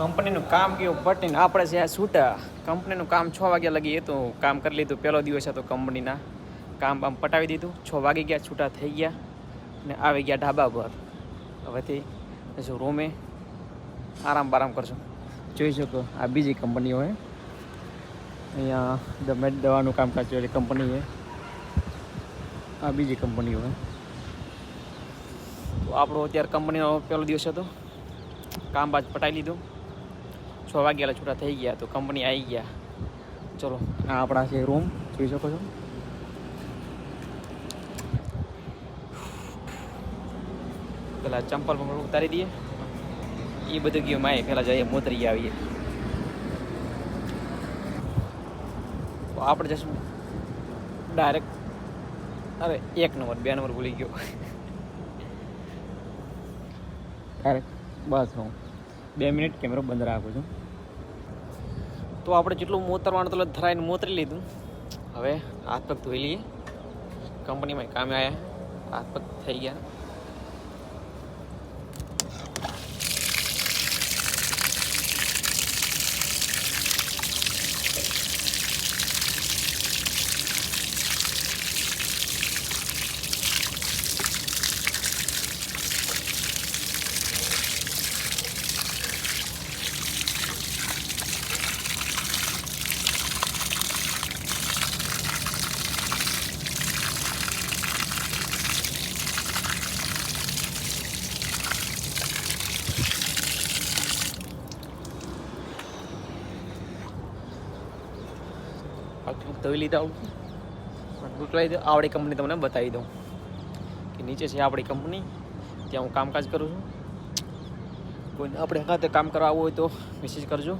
કંપનીનું કામ કેવું? પટીને આપણે છે છૂટા. કંપનીનું કામ છ વાગ્યા લગી એ તો કામ કરી લીધું. પહેલો દિવસ હતો કંપનીના. કામ બામ પટાવી દીધું. છ વાગી ગયા, છૂટા થઈ ગયા ને આવી ગયા ઢાબા પર. હવેથી જો રૂમે આરામ બારામ કરશું જોઈ શકો આ બીજી કંપનીઓ હે. અહીંયા દમેટ દવાનું કામકાજ છે કંપની છે આ બીજી કંપનીઓ હે. તો આપણો અત્યારે કંપનીનો પહેલો દિવસ હતો. કામ બાજ પટાવી લીધું. છ વાગ્યા છૂટા થઈ ગયા તો કંપની આવી ગયા. ચલો, આ આપણા છે રૂમ જોઈ શકો છો. પેલા ચંપલ પણ ઉતારી દઈએ. એ બધું ગયું માય પેલા જઈએ મોતરી આવીએ. તો આપણે જશું. ડાયરેક્ટ અરે, એક નંબર, બે નંબર ભૂલી ગયો. ડાયરેક્ટ બસ હું બે મિનિટ કેમેરો બંધ રાખું છું. તો આપણે જેટલું મોતરવાનું તો ધરાઈને મોતરી લીધું. હવે હાથ પગ ધોઈ લઈએ. કંપનીમાં કામે આવ્યા. હાથ પગ થઈ ગયા. આખું ધોઈ લીધા ઉકલાવી દઉં આવડી કંપની તમને બતાવી દઉં. કે નીચે છે આપણી કંપની ત્યાં હું કામકાજ કરું છું. કોઈને આપણે ખાતે કામ કરવા આવવું હોય તો મેસેજ કરજો.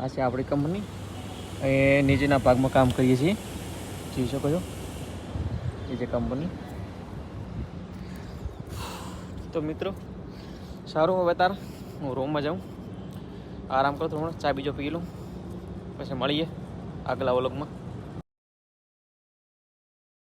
આ છે આપણી કંપની એ નીચેના ભાગમાં કામ કરીએ છીએ. જોઈ શકો છો. એ છે કંપની તો મિત્રો, સારું હવે તાર. હું રૂમમાં જાઉં. આરામ કરું થોડું. ચા બીજો પી લઉં. પછી મળીએ. આગલા વ્લોગમાં.